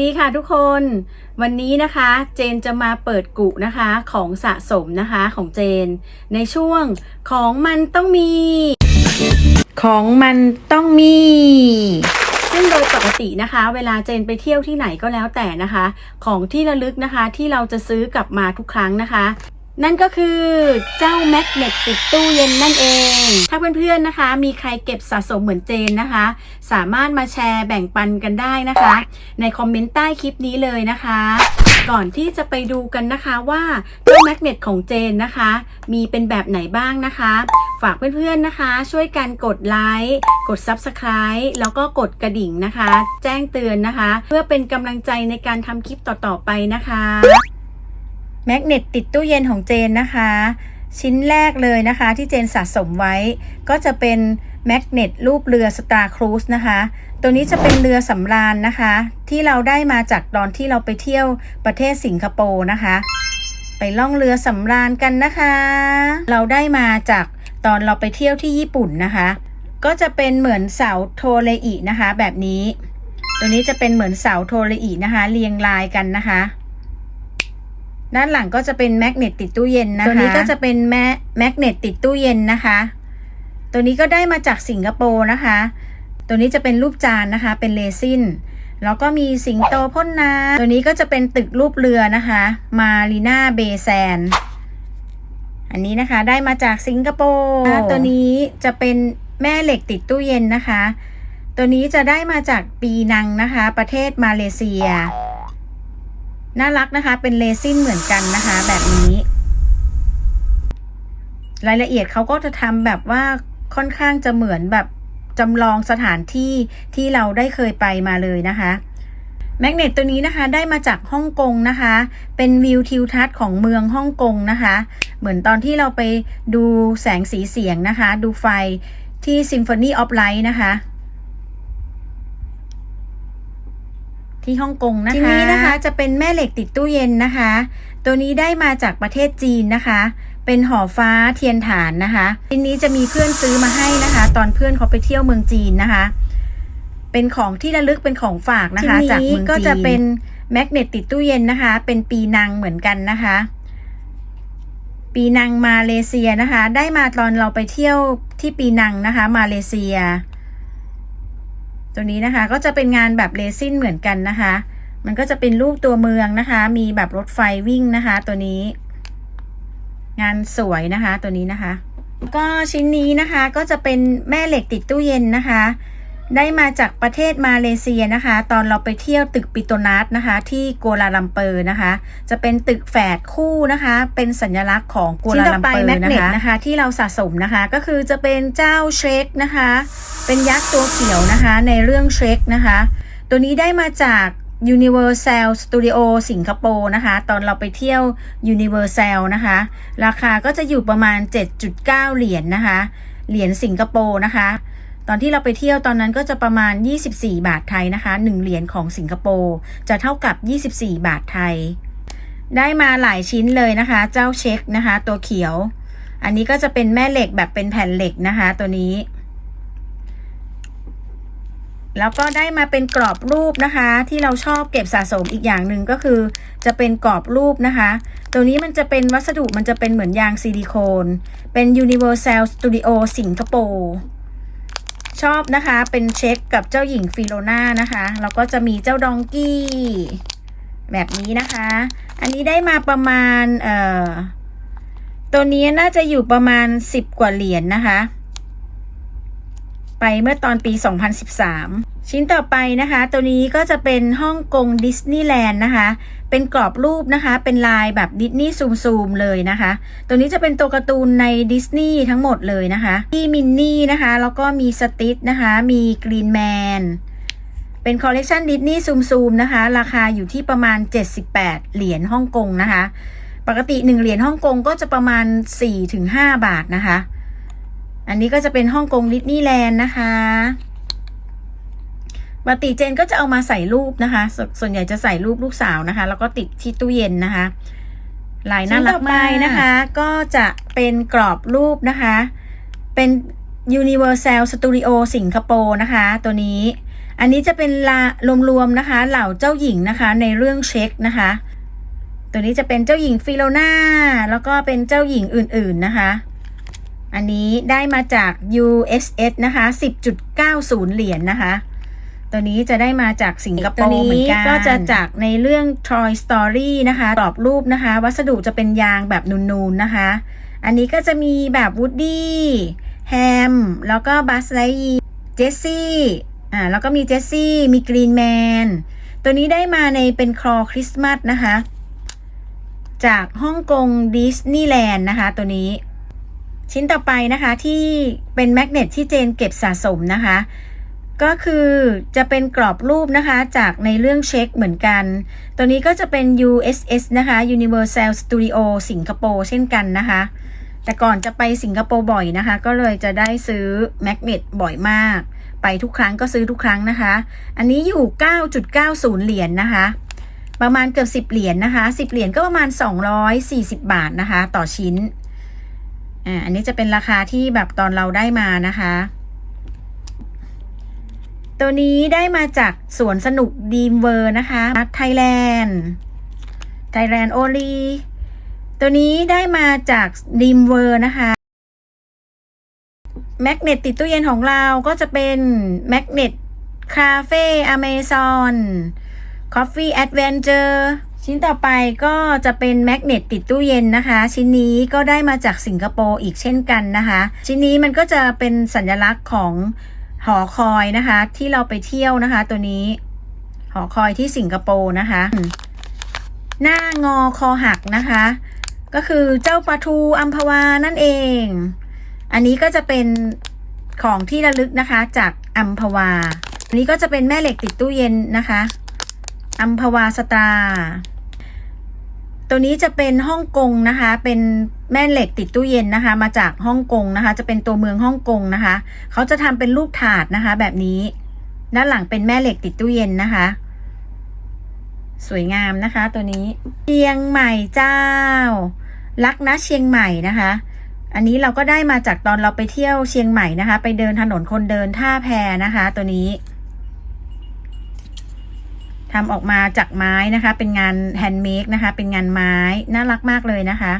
ดีค่ะทุกคน วันนี้นะคะ เจนจะมาเปิดกุนะคะของสะสมนะคะของเจน ในช่วงของมันต้องมี ของมันต้องมี ซึ่งโดยปกตินะคะ เวลาเจนไปเที่ยวที่ไหนก็แล้วแต่นะคะ ของที่ระลึกนะคะที่เราจะซื้อกลับมาทุกครั้งนะคะ นั่นก็คือเจ้าแมกเนตติดตู้เย็นนั่นเอง ถ้าเพื่อนๆนะคะ มีใครเก็บสะสมเหมือนเจนนะคะ สามารถมาแชร์แบ่งปันกันได้นะคะ ในคอมเมนต์ใต้คลิปนี้เลยนะคะ ก่อนที่จะไปดูกันนะคะว่าเจ้าแมกเนตของเจนนะคะ มีเป็นแบบไหนบ้างนะคะ ฝากเพื่อนๆนะคะ ช่วยกันกดไลค์กด Subscribe แล้วก็กดกระดิ่งนะคะ แจ้งเตือนนะคะ เพื่อเป็นกำลังใจในการทำคลิปต่อๆไปนะคะ แมกเนตติดตู้เย็นของเจนนะคะ ชิ้นแรกเลยนะคะที่เจนสะสมไว้ ก็จะเป็นแมกเนตรูปเรือ Star Cruise นะคะ ตัวนี้จะเป็นเรือสำราญนะคะ ที่เราได้มาจากตอนที่เราไปเที่ยวประเทศสิงคโปร์นะคะ ไปล่องเรือสำราญกันนะคะ เราได้มาจากตอนเราไปเที่ยวที่ญี่ปุ่นนะคะ ก็จะเป็นเหมือนเสาโทเลอินะคะ แบบนี้ ตัวนี้จะเป็นเหมือนเสาโทเลอินะคะ เรียงรายกันนะคะ ด้านหลังก็จะเป็นแมกเนตติดตู้เย็นนะคะตัวนี้ก็จะเป็นแมแมกเนตติดตู้เย็นนะคะ ตัวนี้ก็ได้มาจากสิงคโปร์นะคะ ตัวนี้จะเป็นรูปจานนะคะ เป็นเรซินแล้วก็มีสิงโตพ่นน้ำตัวนี้ก็จะเป็นตึกรูปเรือนะคะ มารีนาเบแซน อันนี้นะคะได้มาจากสิงคโปร์ตัวนี้จะเป็นแม่เหล็กติดตู้เย็นนะคะ ตัวนี้จะได้มาจากปีนังนะคะ ประเทศมาเลเซีย น่ารักนะคะ เป็นเรซินเหมือนกันนะคะ แบบนี้ รายละเอียดเขาก็จะทำแบบว่าค่อนข้างจะเหมือนแบบจำลองสถานที่ที่เราได้เคยไปมาเลยนะคะแมกเนตตัวนี้นะคะได้มาจากฮ่องกงนะคะ เป็นวิวทิวทัศน์ของเมืองฮ่องกงนะคะ เหมือนตอนที่เราไปดูแสงสีเสียงนะคะ ดูไฟที่ Symphony of Light นะคะ ที่ฮ่องกงนะคะ ทีนี้นะคะจะเป็นแม่เหล็กติดตู้เย็นนะคะ ตัวนี้ได้มาจากประเทศจีนนะคะ เป็นหอฟ้าเทียนฐานนะคะทีนี้จะมีเพื่อนซื้อมาให้นะคะ ตอนเพื่อนเขาไปเที่ยวเมืองจีนนะคะ เป็นของที่ระลึกเป็นของฝากนะคะ จากเมืองจีนก็จะเป็นแมกเนตติดตู้เย็นนะคะ เป็นปีนังเหมือนกันนะคะปีนังมาเลเซียนะคะ ได้มาตอนเราไปเที่ยวที่ปีนังนะคะ มาเลเซีย ตัวนี้นะคะก็จะเป็นงานแบบเรซินเหมือนกันนะคะ มันก็จะเป็นรูปตัวเมืองนะคะ มีแบบรถไฟวิ่งนะคะ ตัวนี้ งานสวยนะคะ ตัวนี้นะคะ ก็ชิ้นนี้นะคะก็จะเป็นแม่เหล็กติดตู้เย็นนะคะ ได้มาจากประเทศมาเลเซียนะคะ ตอนเราไปเที่ยวตึกปิโตนัสนะคะ ที่กัวลาลัมเปอร์นะคะ จะเป็นตึกแฝดคู่นะคะ เป็นสัญลักษณ์ของกัวลาลัมเปอร์นะคะนะคะ ที่เราสะสมนะคะก็คือจะเป็นเจ้าเชคนะคะ เป็นยักษ์ตัวเขียวนะคะ ในเรื่องเชคนะคะ ตัวนี้ได้มาจาก Universal Studio สิงคโปร์นะคะ ตอนเราไปเที่ยว Universal นะคะ ราคาก็จะอยู่ประมาณ 7.9 เหรียญนนะคะ เหรียญสิงคโปร์นะคะ ตอนที่เราไปเที่ยวตอนนั้นก็จะประมาณ 24 บาทไทยนะคะ 1 เหรียญของสิงคโปร์จะเท่ากับ 24 บาทไทย ได้มาหลายชิ้นเลยนะคะ เจ้าเช็คนะคะ ตัวเขียว อันนี้ก็จะเป็นแม่เหล็กแบบเป็นแผ่นเหล็กนะคะ ตัวนี้ แล้วก็ได้มาเป็นกรอบรูปนะคะ ที่เราชอบเก็บสะสมอีกอย่างหนึ่งก็คือ จะเป็นกรอบรูปนะคะ ตัวนี้มันจะเป็นวัสดุมันจะเป็นเหมือนยางซิลิโคน เป็น Universal Studio สิงคโปร์ ชอบนะคะเป็นเช็คกับเจ้าหญิงฟิโลนานะคะแล้วก็จะมีเจ้าดองกี้ แบบนี้นะคะ อันนี้ได้มาประมาณเอ่อตัวนี้น่าจะอยู่ประมาณ10กว่าเหรียญนนะคะ ไปเมื่อตอนปี 2013 ชิ้นต่อไปนะคะ ตัวนี้ก็จะเป็นฮ่องกงดิสนีย์แลนด์นะคะ เป็นกรอบรูปนะคะ เป็นลายแบบดิสนีย์ซูมๆเลยนะคะ ตัวนี้จะเป็นตัวการ์ตูนในดิสนีย์ทั้งหมดเลยนะคะ ที่มินนี่นะคะ แล้วก็มีสติทนะคะ มีกรีนแมน เป็นคอลเลกชันดิสนีย์ซูมๆนะคะ ราคาอยู่ที่ประมาณ 78 เหรียญฮ่องกงนะคะ ปกติ 1 เหรียญฮ่องกงก็จะประมาณ 4-5 บาทนะคะ อันนี้ก็จะเป็นฮ่องกงดิสนีย์แลนด์นะคะ ปกติเจนก็จะเอามาใส่รูปนะคะสส่วนใหญ่จะใส่รูปลูกสาวนะคะ แล้วก็ติดที่ตู้เย็นนะคะลายน่ารักมากนะคะ ก็จะเป็นกรอบรูปนะคะ เป็น Universal Studio สิงคโปร์นะคะ ตัวนี้ อันนี้จะเป็นลารวมๆนะคะ เหล่าเจ้าหญิงนะคะ ในเรื่องเช็คนะคะ ตัวนี้จะเป็นเจ้าหญิงฟิโลนาแล้วก็เป็นเจ้าหญิงอื่นๆนะคะ อันนี้ได้มาจาก USS นะคะ 10.90 เหรียญนะคะ ตัวนี้จะได้มาจากสิงคโปร์เหมือนกันก็จะจากในเรื่อง Toy Story นะคะกรอบรูปนะคะ วัสดุจะเป็นยางแบบนูนๆนะคะ อันนี้ก็จะมีแบบวูดดี้แฮม แล้วก็บัสไลยีเจสซี่อ่าแล้วก็มีเจสซี่มีกรีนแมนตัวนี้ได้มาในเป็นคลอคริสต์มาสนะคะ จากฮ่องกงดิสนีย์แลนด์นะคะ ตัวนี้ ชิ้นต่อไปนะคะที่เป็นแมกเนตที่เจนเก็บสะสมนะคะ ก็คือจะเป็นกรอบรูปนะคะจากในเรื่องเช็คเหมือนกัน ตัวนี้ก็จะเป็น USS นะคะ Universal Studio สิงคโปร์เช่นกันนะคะ แต่ก่อนจะไปสิงคโปร์บ่อยนะคะ ก็เลยจะได้ซื้อแมกเนตบ่อยมาก ไปทุกครั้งก็ซื้อทุกครั้งนะคะ อันนี้อยู่ 9.90 เหรียญนนะคะ ประมาณเกือบ 10 เหรียญนนะคะ 10 เหรียญก็ประมาณ 240 บาทนะคะ ต่อชิ้น อ่า อันนี้จะเป็นราคาที่แบบตอนเราได้มานะคะ ตัวนี้ได้มาจากสวนสนุกดีมเวอร์นะคะไทยแลนด์ไทยแลนด์โอลีตัวนี้ได้มาจากดีมเวอร์นะคะแมกเนตติดตู้เย็นของเราก็จะเป็นแมกเนตคาเฟ่อเมซอนคอฟฟี่แอดเวนเจอร์ชิ้นต่อไปก็จะเป็นแมกเนตติดตู้เย็นนะคะ ชิ้นนี้ก็ได้มาจากสิงคโปร์อีกเช่นกันนะคะ ชิ้นนี้มันก็จะเป็นสัญลักษณ์ของ หอคอยนะคะ ที่เราไปเที่ยวนะคะ ตัวนี้ หอคอยที่สิงคโปร์นะคะ หน้างอคอหักนะคะ ก็คือเจ้าปลาทูอัมพวานั่นเอง อันนี้ก็จะเป็นของที่ระลึกนะคะ จากอัมพวาอันนี้ก็จะเป็นแม่เหล็กติดตู้เย็นนะคะอัมพวาสตรา ตัวนี้จะเป็นฮ่องกงนะคะ เป็นแม่เหล็กติดตู้เย็นนะคะ มาจากฮ่องกงนะคะ จะเป็นตัวเมืองฮ่องกงนะคะ เขาจะทำเป็นรูปถาดนะคะ แบบนี้ ด้านหลังเป็นแม่เหล็กติดตู้เย็นนะคะ สวยงามนะคะ ตัวนี้ เชียงใหม่เจ้า รักนะเชียงใหม่นะคะ อันนี้เราก็ได้มาจากตอนเราไปเที่ยวเชียงใหม่นะคะ ไปเดินถนนคนเดินท่าแพนะคะ ตัวนี้ ทำออกมาจากไม้นะคะ เป็นงานแฮนด์เมดนะคะ เป็นงานไม้น่ารักมากเลยนะคะ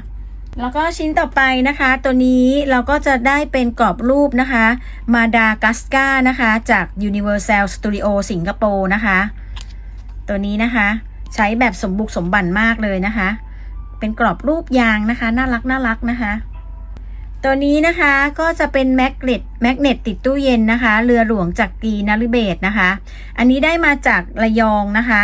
แล้วก็ชิ้นต่อไปนะคะ ตัวนี้เราก็จะได้เป็นกรอบรูปนะคะ มาดากัสกานะคะ จาก Universal Studio สิงคโปร์นะคะ ตัวนี้นะคะ ใช้แบบสมบุกสมบันมากเลยนะคะ เป็นกรอบรูปยางนะคะ น่ารักน่ารักนะคะ ตัวนี้นะคะก็จะเป็นแมกเนตแมกเนตติดตู้เย็นนะคะ เรือหลวงจากกรีนาริเบตนะคะ อันนี้ได้มาจากระยองนะคะ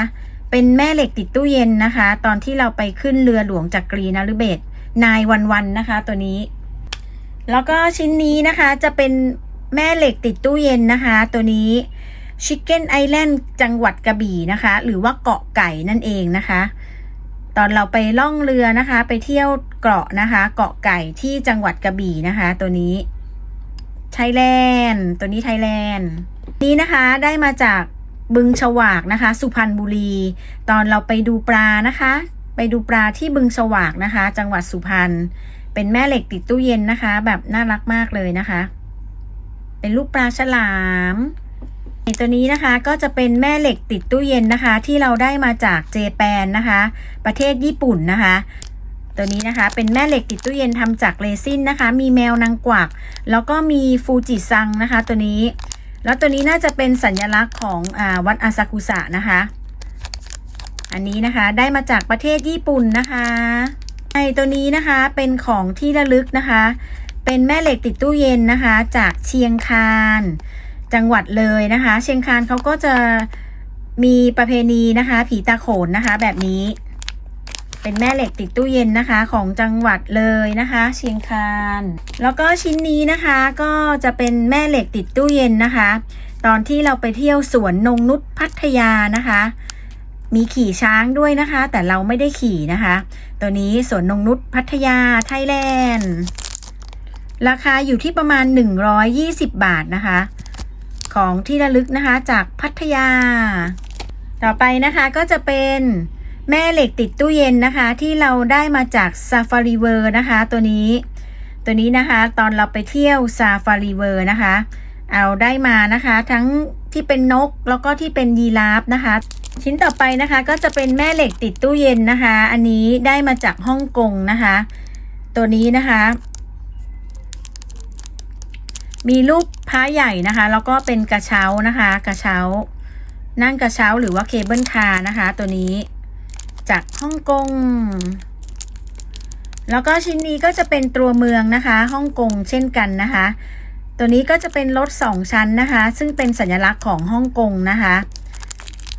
เป็นแม่เหล็กติดตู้เย็นนะคะ ตอนที่เราไปขึ้นเรือหลวงจากกรีนาริเบตนายวันวันนะคะ ตัวนี้ แล้วก็ชิ้นนี้นะคะจะเป็นแม่เหล็กติดตู้เย็นนะคะ ตัวนี้ Chicken Island จังหวัดกระบี่นะคะ หรือว่าเกาะไก่นั่นเองนะคะ ตอนเราไปล่องเรือนะคะ ไปเที่ยวเกาะนะคะ เกาะไก่ที่จังหวัดกระบี่นะคะ ตัวนี้ไทยแลนด์ตัวนี้ไทยแลนด์นี้นะคะได้มาจากบึงฉวากนะคะ สุพรรณบุรี ตอนเราไปดูปลานะคะ ไปดูปลาที่บึงฉวากนะคะ จังหวัดสุพรรณเป็นแม่เหล็กติดตู้เย็นนะคะ แบบน่ารักมากเลยนะคะ เป็นลูกปลาฉลาม ตัวนี้นะคะก็จะเป็นแม่เหล็กติดตู้เย็นนะคะ ที่เราได้มาจากเจแปนนะคะ ประเทศญี่ปุ่นนะคะ ตัวนี้นะคะเป็นแม่เหล็กติดตู้เย็นทำจากเรซินนะคะ มีแมวนางกวัก แล้วก็มีฟูจิซังนะคะ ตัวนี้ แล้วตัวนี้น่าจะเป็นสัญลักษณ์ของอวัดอาซากุสะนะคะ อันนี้นะคะได้มาจากประเทศญี่ปุ่นนะคะไอตัวนี้นะคะเป็นของที่ระลึกนะคะ เป็นแม่เหล็กติดตู้เย็นนะคะ จากเชียงคาน จังหวัดเลยนะคะ เชียงคานเขาก็จะมีประเพณีนะคะ ผีตาโขนนะคะ แบบนี้ เป็นแม่เหล็กติดตู้เย็นนะคะ ของจังหวัดเลยนะคะ เชียงคาน แล้วก็ชิ้นนี้นะคะก็จะเป็นแม่เหล็กติดตู้เย็นนะคะ ตอนที่เราไปเที่ยวสวนนงนุษพัทยานะคะ มีขี่ช้างด้วยนะคะ แต่เราไม่ได้ขี่นะคะ ตัวนี้สวนนงนุษพัทยาไทยแลนด์ราคาอยู่ที่ประมาณ 120 บาทนะคะ ของที่ระลึกนะคะจากพัทยา ต่อไปนะคะก็จะเป็นแม่เหล็กติดตู้เย็นนะคะ ที่เราได้มาจากซาฟารีเวอร์นะคะ ตัวนี้ ตัวนี้นะคะ ตอนเราไปเที่ยวซาฟารีเวอร์นะคะ เอาได้มานะคะ ทั้งที่เป็นนกแล้วก็ที่เป็นยีราฟนะคะ ชิ้นต่อไปนะคะ ก็จะเป็นแม่เหล็กติดตู้เย็นนะคะ อันนี้ได้มาจากฮ่องกงนะคะ ตัวนี้นะคะ มีรูป พระใหญ่นะคะ แล้วก็เป็นกระเช้านะคะ กระเช้า นั่งกระเช้าหรือว่าเคเบิลคาร์นะคะ ตัวนี้ จากฮ่องกง แล้วก็ชิ้นนี้ก็จะเป็นตัวเมืองนะคะฮ่องกงเช่นกันนะคะ ตัวนี้ก็จะเป็นรถสองชั้นนะคะ ซึ่งเป็นสัญลักษณ์ของฮ่องกงนะคะ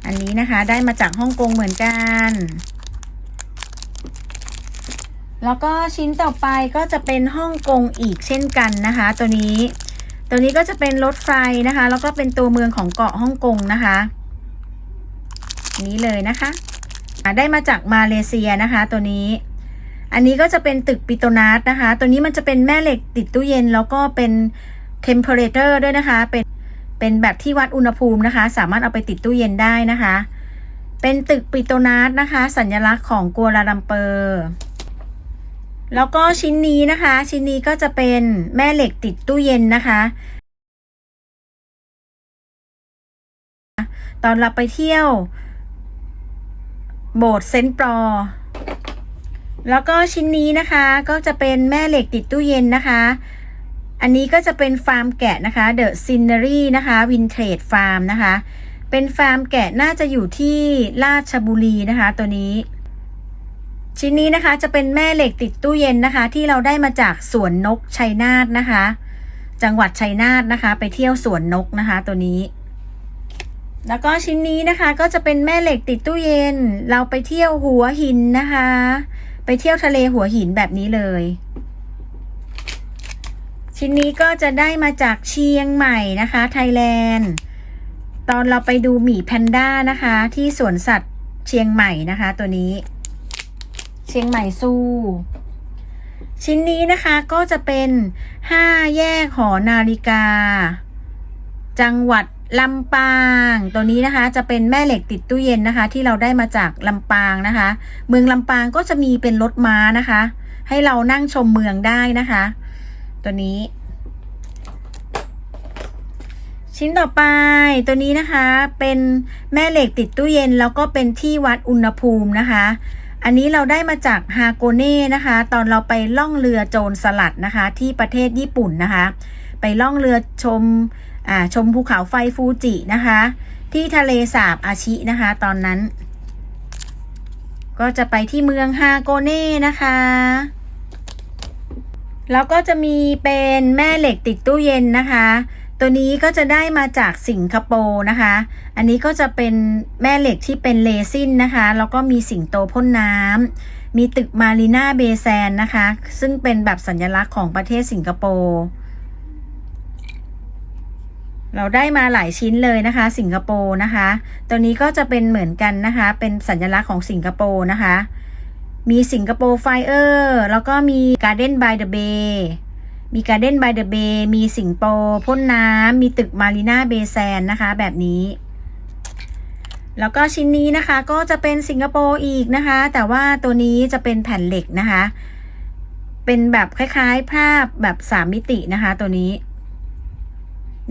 อันนี้นะคะได้มาจากฮ่องกงเหมือนกันแล้วก็ชิ้นต่อไปก็จะเป็นฮ่องกงอีกเช่นกันนะคะ ตัวนี้ ตัวนี้ก็จะเป็นรถไฟนะคะ แล้วก็เป็นตัวเมืองของเกาะฮ่องกงนะคะ นี้เลยนะคะะได้มาจากมาเลเซียนะคะ ตัวนี้ อันนี้ก็จะเป็นตึกปิโตนัสนะคะ ตัวนี้มันจะเป็นแม่เหล็กติดตู้เย็น แล้วก็เป็น temperature ด้วยนะคะ เป็นเป็นแบบที่วัดอุณหภูมินะคะ สามารถเอาไปติดตู้เย็นได้นะคะ เป็นตึกปิโตนัสนะคะ สัญลักษณ์ของกัวลาลัมเปอร์ แล้วก็ชิ้นนี้นะคะ ชิ้นนี้ก็จะเป็นแม่เหล็กติดตู้เย็นนะคะ ตอนเราไปเที่ยว โบสถ์เซนต์ปอร์แล้วก็ชิ้นนี้นะคะก็จะเป็นแม่เหล็กติดตู้เย็นนะคะ อันนี้ก็จะเป็นฟาร์มแกะนะคะ The Scenery นะคะ Vintage Farm นะคะ เป็นฟาร์มแกะน่าจะอยู่ที่ราชบุรีนะคะตัวนี้ ชิ้นนี้นะคะจะเป็นแม่เหล็กติดตู้เย็นนะคะ ที่เราได้มาจากสวนนกชัยนาทนะคะ จังหวัดชัยนาทนะคะ ไปเที่ยวสวนนกนะคะ ตัวนี้ แล้วก็ชิ้นนี้นะคะก็จะเป็นแม่เหล็กติดตู้เย็น เราไปเที่ยวหัวหินนะคะ ไปเที่ยวทะเลหัวหินแบบนี้เลย ชิ้นนี้ก็จะได้มาจากเชียงใหม่นะคะ ไทยแลนด์ ตอนเราไปดูหมีแพนด้านะคะ ที่สวนสัตว์เชียงใหม่นะคะ ตัวนี้ เชียงใหม่ซูชิ้นนี้นะคะก็จะเป็นห้าแยกหอนาฬิกา จังหวัดลำปาง ตัวนี้นะคะจะเป็นแม่เหล็กติดตู้เย็นนะคะ ที่เราได้มาจากลำปางนะคะ เมืองลำปางก็จะมีเป็นรถม้านะคะ ให้เรานั่งชมเมืองได้นะคะ ตัวนี้ ชิ้นต่อไปตัวนี้นะคะเป็นแม่เหล็กติดตู้เย็นแล้วก็เป็นที่วัดอุณหภูมินะคะ อันนี้เราได้มาจากฮาโกเน่นะคะ ตอนเราไปล่องเรือโจรสลัดนะคะ ที่ประเทศญี่ปุ่นนะคะ ไปล่องเรือชมอ่าชมภูเขาไฟฟูจินะคะ ที่ทะเลสาบอาชินะคะ ตอนนั้น ก็จะไปที่เมืองฮาโกเน่นะคะแล้วก็จะมีเป็นแม่เหล็กติดตู้เย็นนะคะ ตัวนี้ก็จะได้มาจากสิงคโปร์นะคะ อันนี้ก็จะเป็นแม่เหล็กที่เป็นเลซินนะคะ แล้วก็มีสิงโตพ่นน้ำ มีตึกมารีนาเบแซนนะคะ ซึ่งเป็นแบบสัญลักษณ์ของประเทศสิงคโปร์ เราได้มาหลายชิ้นเลยนะคะ สิงคโปร์นะคะ ตัวนี้ก็จะเป็นเหมือนกันนะคะ เป็นสัญลักษณ์ของสิงคโปร์นะคะ มีสิงคโปร์ไฟเออร์ แล้วก็มี Garden by the Bay มี Garden by the Bay มีสิงโปพ่นน้ำมีตึกมารีนาเบแซนนะคะ แบบนี้ แล้วก็ชิ้นนี้นะคะก็จะเป็นสิงคโปร์อีกนะคะ แต่ว่าตัวนี้จะเป็นแผ่นเหล็กนะคะ เป็นแบบคล้ายๆ ภาพแบบสามมิตินะคะ ตัวนี้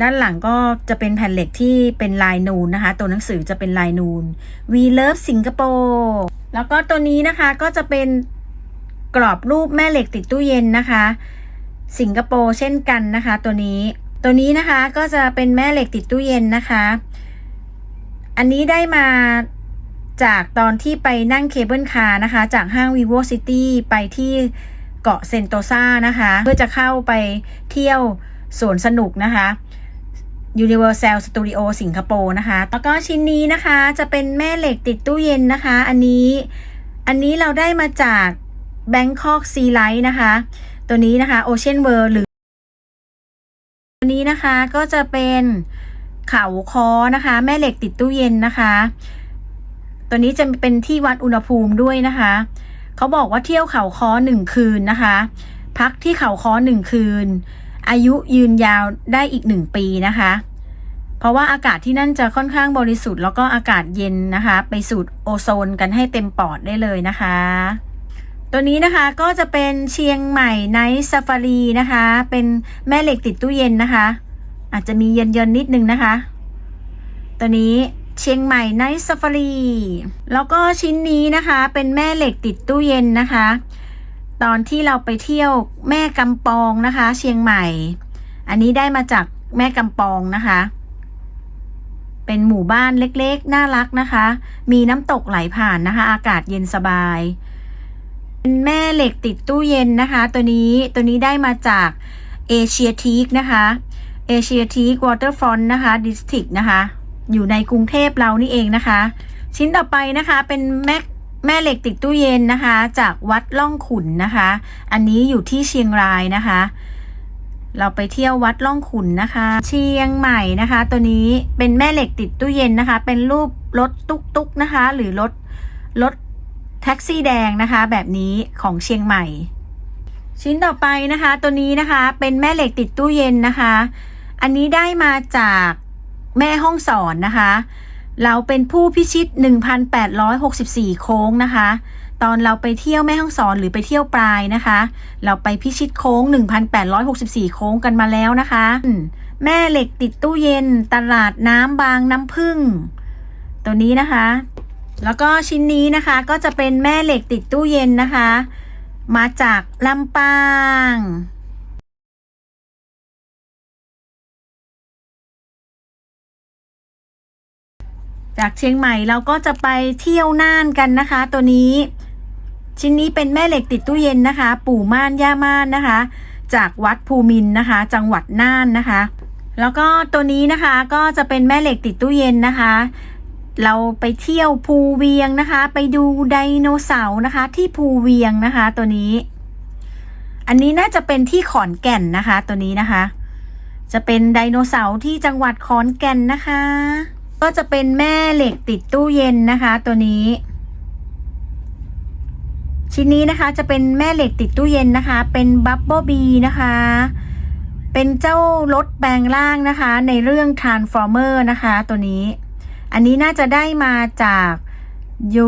ด้านหลังก็จะเป็นแผ่นเหล็กที่เป็นลายนูนนะคะ ตัวหนังสือจะเป็นลายนูน We Love Singapore แล้วก็ตัวนี้นะคะก็จะเป็นกรอบรูปแม่เหล็กติดตู้เย็นนะคะ สิงคโปร์เช่นกันนะคะ ตัวนี้ ตัวนี้นะคะก็จะเป็นแม่เหล็กติดตู้เย็นนะคะ อันนี้ได้มาจากตอนที่ไปนั่งเคเบิลคาร์นะคะ จากห้าง vivo city ไปที่เกาะเซนโตซานะคะ เพื่อจะเข้าไปเที่ยวสวนสนุกนะคะ Universal Studio สิงคโปร์นะคะ แล้วก็ชิ้นนี้นะคะจะเป็นแม่เหล็กติดตู้เย็นนะคะ อันนี้ อันนี้เราได้มาจาก Bangkok Sea Light นะคะ ตัวนี้นะคะ Ocean World หรือ ตัวนี้นะคะก็จะเป็นเขาคอนะคะ แม่เหล็กติดตู้เย็นนะคะ ตัวนี้จะเป็นที่วัดอุณหภูมิด้วยนะคะเขาบอกว่าเที่ยวเขาคอหนึ่งคืนนะคะ พักที่เขาคอหนึ่งคืน อายุยืนยาวได้อีกหนึ่งปีนะคะ เพราะว่าอากาศที่นั่นจะค่อนข้างบริสุทธิ์แล้วก็อากาศเย็นนะคะ ไปสูดโอโซนกันให้เต็มปอดได้เลยนะคะ ตัวนี้นะคะก็จะเป็นเชียงใหม่ไนท์ซาฟารีนะคะ เป็นแม่เหล็กติดตู้เย็นนะคะ อาจจะมีเย็นๆนนิดนึงนะคะ ตัวนี้เชียงใหม่ไนท์ซ f ฟ r รีแล้วก็ชิ้นนี้นะคะเป็นแม่เหล็กติดตู้เย็นนะคะ ตอนที่เราไปเที่ยวแม่กำปองนะคะ เชียงใหม่ อันนี้ได้มาจากแม่กำปองนะคะ เป็นหมู่บ้านเล็กๆ น่ารักนะคะ มีน้ำตกไหลผ่านนะคะ อากาศเย็นสบาย เป็นแม่เหล็กติดตู้เย็นนะคะ ตัวนี้ตัวนี้ได้มาจากเอเชียทีกนะคะเอเชียทีกวอเตอร์ฟอนนะคะดิสติกนะคะ อยู่ในกรุงเทพเรานี่เองนะคะ ชิ้นต่อไปนะคะเป็นแม่แม่เหล็กติดตู้เย็นนะคะ จากวัดล่องขุนนะคะ อันนี้อยู่ที่เชียงรายนะคะ เราไปเที่ยววัดล่องขุนนะคะ เชียงใหม่นะคะ ตัวนี้เป็นแม่เหล็กติดตู้เย็นนะคะ เป็นรูปรถตุ๊กตุ๊กนะคะ หรือรถรถ แท็กซี่แดงนะคะ แบบนี้ของเชียงใหม่ ชิ้นต่อไปนะคะ ตัวนี้นะคะเป็นแม่เหล็กติดตู้เย็นนะคะ อันนี้ได้มาจากแม่ห้องสอนนะคะ เราเป็นผู้พิชิต 1,864 โค้งนะคะ ตอนเราไปเที่ยวแม่ห้องสอนหรือไปเที่ยวปลายนะคะ เราไปพิชิตโค้ง 1,864 โค้งกันมาแล้วนะคะ แม่เหล็กติดตู้เย็น ตลาดน้ำบางน้ำพึ่ง ตัวนี้นะคะ แล้วก็ชิ้นนี้นะคะก็จะเป็นแม่เหล็กติดตู้เย็นนะคะ มาจากลำปางจากเชียงใหม่เราก็จะไปเที่ยวน่านกันนะคะ ตัวนี้ ชิ้นนี้เป็นแม่เหล็กติดตู้เย็นนะคะ ปู่ม่านย่าม่านนะคะ จากวัดภูมินนะคะ จังหวัดน่านนะคะ แล้วก็ตัวนี้นะคะก็จะเป็นแม่เหล็กติดตู้เย็นนะคะ เราไปเที่ยวภูเวียงนะคะ ไปดูไดโนเสาร์นะคะ ที่ภูเวียงนะคะ ตัวนี้ อันนี้น่าจะเป็นที่ขอนแก่นนะคะ ตัวนี้นะคะ จะเป็นไดโนเสาร์ที่จังหวัดขอนแก่นนะคะ ก็จะเป็นแม่เหล็กติดตู้เย็นนะคะ ตัวนี้ ชิ้นนี้นะคะจะเป็นแม่เหล็กติดตู้เย็นนะคะ เป็นบับเบิลบีนะคะเป็นเจ้ารถแปลงร่างนะคะ ในเรื่อง Transformer นะคะ ตัวนี้ อันนี้น่าจะได้มาจาก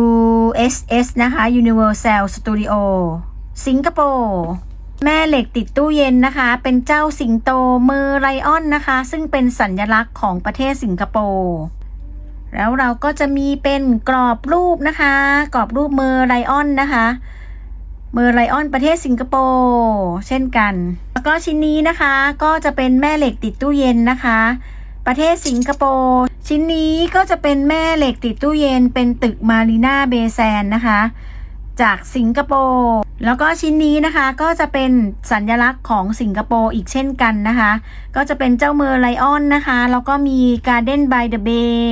USS นะคะ Universal Studio สิงคโปร์แม่เหล็กติดตู้เย็นนะคะ เป็นเจ้าสิงโตเมอร์ไลออนนะคะ ซึ่งเป็นสัญลักษณ์ของประเทศสิงคโปร์แล้วเราก็จะมีเป็นกรอบรูปนะคะ กรอบรูปเมอร์ไลออนนะคะเมอร์ไลออนประเทศสิงคโปร์เช่นกัน แล้วก็ชิ้นนี้นะคะก็จะเป็นแม่เหล็กติดตู้เย็นนะคะ ประเทศสิงคโปร์ ชิ้นนี้ก็จะเป็นแม่เหล็กติดตู้เย็นเป็นตึกมารีนาเบแซนนะคะ จากสิงคโปร์แล้วก็ชิ้นนี้นะคะก็จะเป็นสัญลักษณ์ของสิงคโปร์อีกเช่นกันนะคะ ก็จะเป็นเจ้าเมอร์ไลออนนะคะ แล้วก็มี Garden by the Bay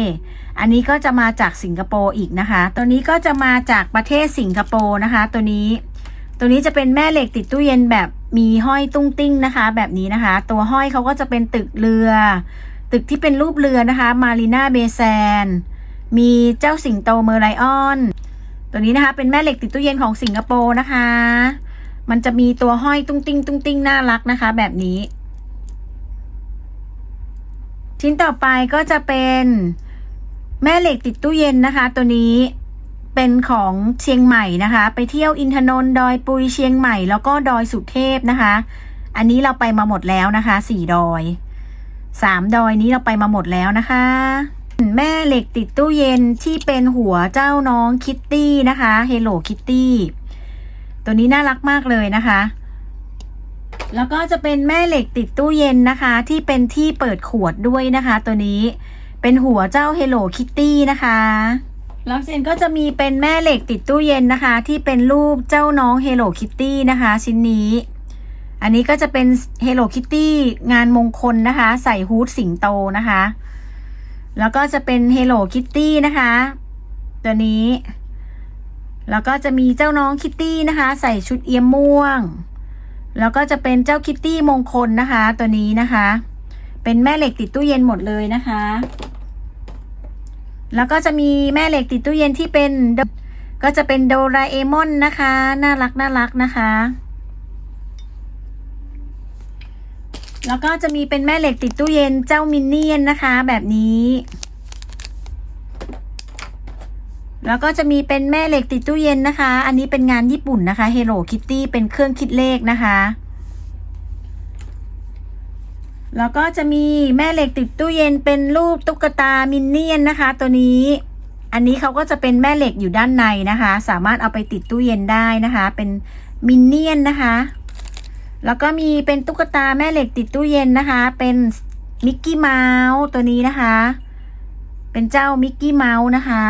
อันนี้ก็จะมาจากสิงคโปร์อีกนะคะ ตัวนี้ก็จะมาจากประเทศสิงคโปร์นะคะ ตัวนี้ ตัวนี้จะเป็นแม่เหล็กติดตู้เย็นแบบมีห้อยตุ้งติ้งนะคะ แบบนี้นะคะ ตัวห้อยเขาก็จะเป็นตึกเรือ ตึกที่เป็นรูปเรือนะคะ มารีนาเบแซน มีเจ้าสิงโตเมอร์ไลออน ตัวนี้นะคะ เป็นแม่เหล็กติดตู้เย็นของสิงคโปร์นะคะ มันจะมีตัวห้อยตุ้งติ้งตุ้งติ้งน่ารักนะคะ แบบนี้ ชิ้นต่อไปก็จะเป็นแม่เหล็กติดตู้เย็นนะคะ ตัวนี้เป็นของเชียงใหม่นะคะ ไปเที่ยวอินทนนท์ดอยปุยเชียงใหม่แล้วก็ดอยสุเทพนะคะ อันนี้เราไปมาหมดแล้วนะคะสี่ดอย สามดอยนี้เราไปมาหมดแล้วนะคะ แม่เหล็กติดตู้เย็นที่เป็นหัวเจ้าน้องคิตตี้นะคะ Hello Kitty ตัวนี้น่ารักมากเลยนะคะ แล้วก็จะเป็นแม่เหล็กติดตู้เย็นนะคะ ที่เป็นที่เปิดขวดด้วยนะคะ ตัวนี้เป็นหัวเจ้า Hello Kitty นะคะแล้วเซนก็จะมีเป็นแม่เหล็กติดตู้เย็นนะคะ ที่เป็นรูปเจ้าน้อง Hello Kitty นะคะ ชิ้นนี้ อันนี้ก็จะเป็น Hello Kitty งานมงคลนะคะ ใส่ฮูดสิงโตนะคะ แล้วก็จะเป็น Hello Kitty นะคะ ตัวนี้ แล้วก็จะมีเจ้าน้องคิตตี้นะคะ ใส่ชุดเอี่ยมม่วง แล้วก็จะเป็นเจ้าคิตตี้มงคลนะคะ ตัวนี้นะคะ เป็นแม่เหล็กติดตู้เย็นหมดเลยนะคะ แล้วก็จะมีแม่เหล็กติดตู้เย็นที่เป็นก็จะเป็นโดราเอมอนนะคะ น่ารักน่ารักนะคะ แล้วก็จะมีเป็นแม่เหล็กติดตู้เย็นเจ้ามินเนี่ยนนะคะ แบบนี้ แล้วก็จะมีเป็นแม่เหล็กติดตู้เย็นนะคะ อันนี้เป็นงานญี่ปุ่นนะคะ Hello Kitty เป็นเครื่องคิดเลขนะคะ แล้วก็จะมีแม่เหล็กติดตู้เย็นเป็นรูปตุ๊กตามินเนี่ยนนะคะ ตัวนี้ อันนี้เขาก็จะเป็นแม่เหล็กอยู่ด้านในนะคะ สามารถเอาไปติดตู้เย็นได้นะคะ เป็นมินเนี่ยนนะคะ แล้วก็มีเป็นตุ๊กตาแม่เหล็กติดตู้เย็นนะคะ เป็นมิกกี้เมาส์ตัวนี้นะคะ เป็นเจ้ามิกกี้เมาส์นะคะ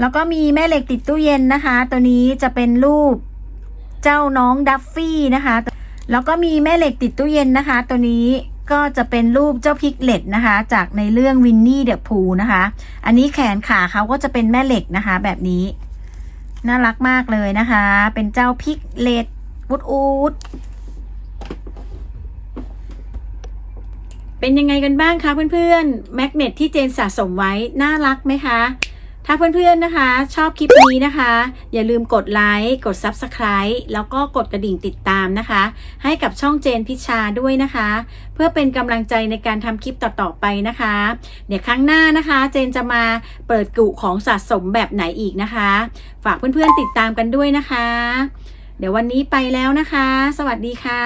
แล้วก็มีแม่เหล็กติดตู้เย็นนะคะ ตัวนี้จะเป็นรูปเจ้าน้องดัฟฟี่นะคะ แล้วก็มีแม่เหล็กติดตู้เย็นนะคะ ตัวนี้ก็จะเป็นรูปเจ้าพิกเล็ตนะคะ จากในเรื่องวินนี่เดอะพูนะคะ อันนี้แขนขาเขาก็จะเป็นแม่เหล็กนะคะ แบบนี้ น่ารักมากเลยนะคะ เป็นเจ้าพิกเลตวูดอูด เป็นยังไงกันบ้างคะเพื่อนๆแมกเนตที่เจนสะสมไว้ น่ารักไหมคะ ถ้าเพื่อนๆนะคะ ชอบคลิปนี้นะคะ อย่าลืมกดไลค์กด Subscribe แล้วก็กดกระดิ่งติดตามนะคะ ให้กับช่องเจนพิชาด้วยนะคะ เพื่อเป็นกำลังใจในการทำคลิปต่อๆไปนะคะ เดี๋ยวครั้งหน้านะคะ เจนจะมาเปิดกุของสะสมแบบไหนอีกนะคะ ฝากเพื่อนๆติดตามกันด้วยนะคะ เดี๋ยววันนี้ไปแล้วนะคะ สวัสดีค่ะ